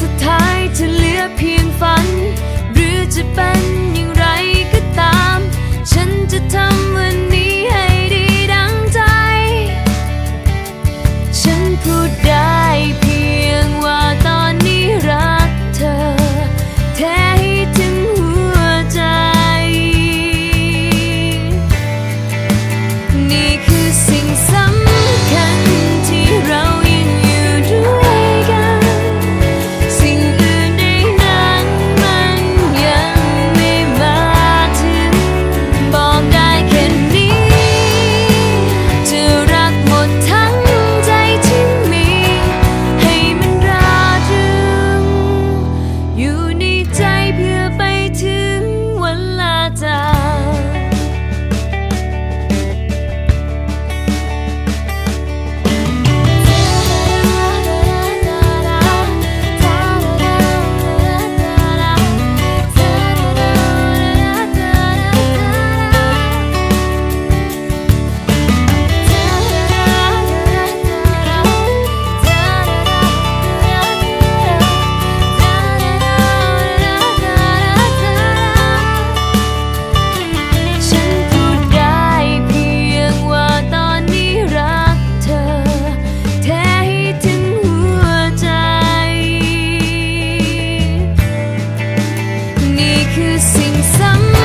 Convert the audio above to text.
สุดท้ายจะเหลือเพียงฝัน หรือจะเป็นอย่างไรก็ตาม ฉัน some